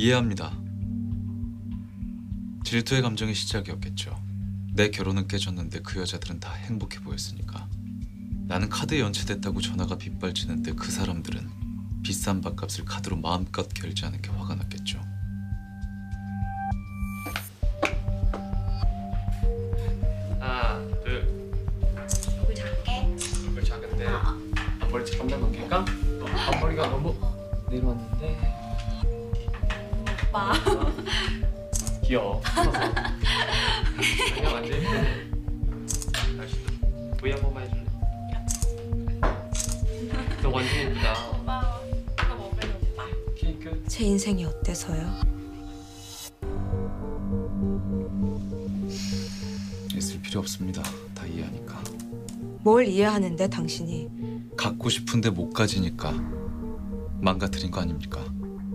이해합니다. 질투의 감정의 시작이었겠죠. 내 결혼은 깨졌는데 그 여자들은 다 행복해 보였으니까. 나는 카드에 연체됐다고 전화가 빗발치는데 그 사람들은 비싼 밥값을 카드로 마음껏 결제하는 게 화가 났겠죠. 하나 둘 얼굴 작게. 얼굴 작은데 앞머리 잠깐만 넘길까? 어, 앞머리가 너무 내려왔는데 오빠. 귀여워 안녕 안돼 다시 V 한 번만 해줄래? 너 완전 예쁘다 고마워. 먹을래 오빠. 케이크 제 인생이 어때서요? 있을 필요 없습니다. 다 이해하니까. 뭘 이해하는데 당신이 갖고 싶은데 못 가지니까 망가뜨린 거 아닙니까?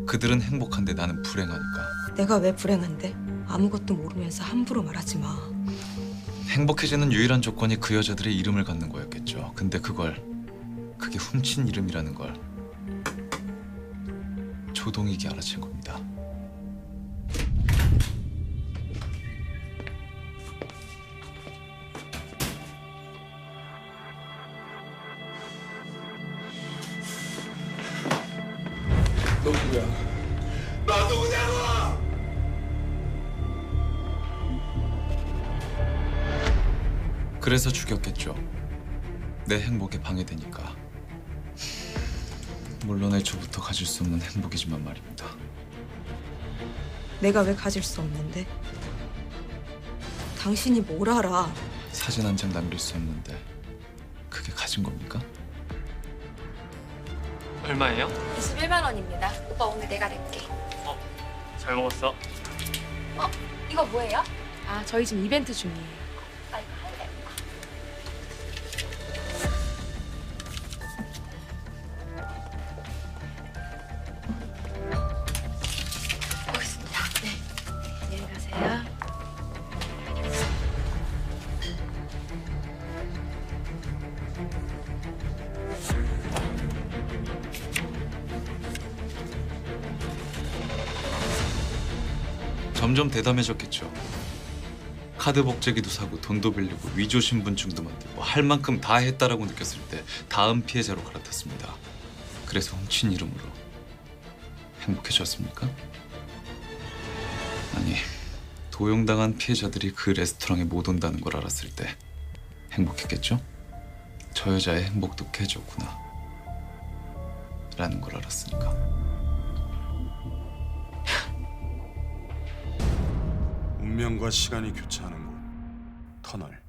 그들은 행복한데 나는 불행하니까. 내가 왜 불행한데? 아무것도 모르면서 함부로 말하지 마. 행복해지는 유일한 조건이 그 여자들의 이름을 갖는 거였겠죠. 근데 그걸 그게 훔친 이름이라는 걸 조동익이 알아챈 겁니다. 너 누구야? 나 누구냐고! 그래서 죽였겠죠. 내 행복에 방해되니까. 물론 애초부터 가질 수 없는 행복이지만 말입니다. 내가 왜 가질 수 없는데? 당신이 뭘 알아? 사진 한 장 남길 수 없는데 그게 가진 겁니까? 얼마예요? 21만 원입니다. 오빠 오늘 내가 낼게. 잘 먹었어 이거 뭐예요? 아, 저희 지금 이벤트 중이에요. 점점 대담해졌겠죠. 카드 복제기도 사고 돈도 빌리고 위조 신분증도 만들고 할 만큼 다 했다라고 느꼈을 때 다음 피해자로 갈아탔습니다. 그래서 훔친 이름으로 행복해졌습니까? 아니 도용당한 피해자들이 그 레스토랑에 못 온다는 걸 알았을 때 행복했겠죠? 저 여자의 행복도 깨졌구나 라는 걸 알았으니까. 운명과 시간이 교차하는 곳 터널